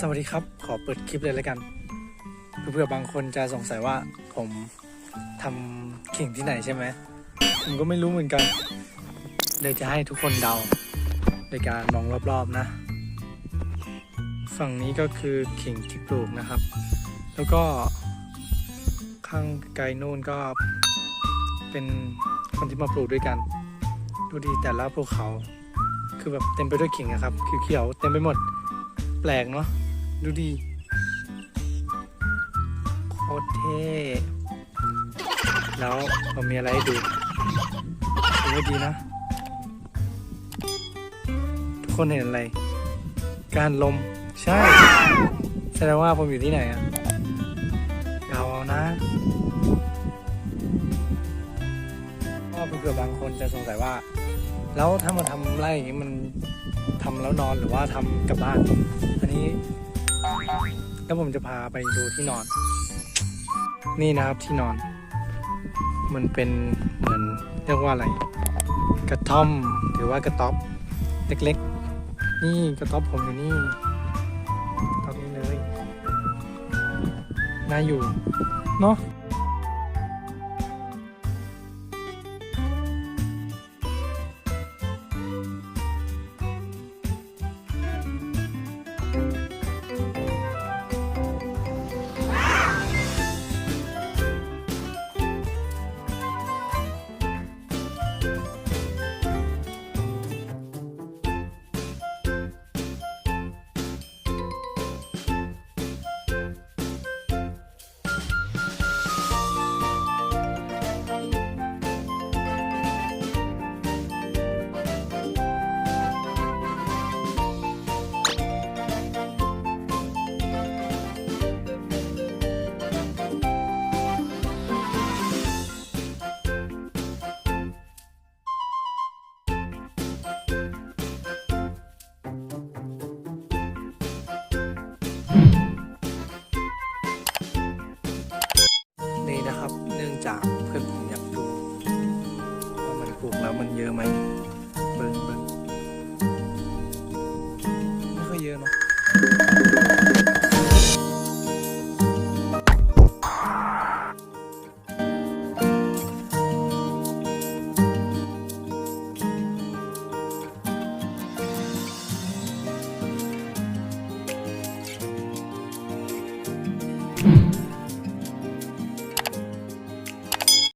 สวัสดีครับ ขอเปิดคลิปเลยแล้วกัน เพื่อบางคนจะสงสัยว่าผมทำเข่งที่ไหนใช่ไหม ผมก็ไม่รู้เหมือนกันเลยจะให้ทุกคนเดาในการมองรอบๆนะ ฝั่งนี้ก็คือเข่งที่ปลูกนะครับ แล้วก็ข้างไกลนู่นก็เป็นคนที่มาปลูกด้วยกัน ดูดีแต่ละภูเขา คือแบบเต็มไปด้วยขิงนะครับเขียวๆเต็มไปหมดแปลกเนาะ ดูดีโคตรเท่แล้วผมมีอะไรให้ดูดูให้ดีนะ ทุกคนเห็นอะไร การลม ใช่ แสดงว่าผมอยู่ที่ไหนอะเดาเอานะเพราะว่าเผื่อบางคนจะสงสัยว่า แล้วถ้ามาทำไร่อย่างนี้มันทำแล้วนอนหรือว่าทำกลับบ้าน อันนี้ แล้วผมจะพาไปดูที่นอน นี่นะครับที่นอน มันเป็นเหมือนเรียกว่าอะไร กระท่อมหรือว่ากระต๊อบเล็กๆ นี่กระต๊อบผมอยู่นี่กระต๊อบนี้เลย น่าอยู่ เนาะ นื่องจากเพื่อนผมอยากดูว่ามันปลูกแล้วมันเยอะไหม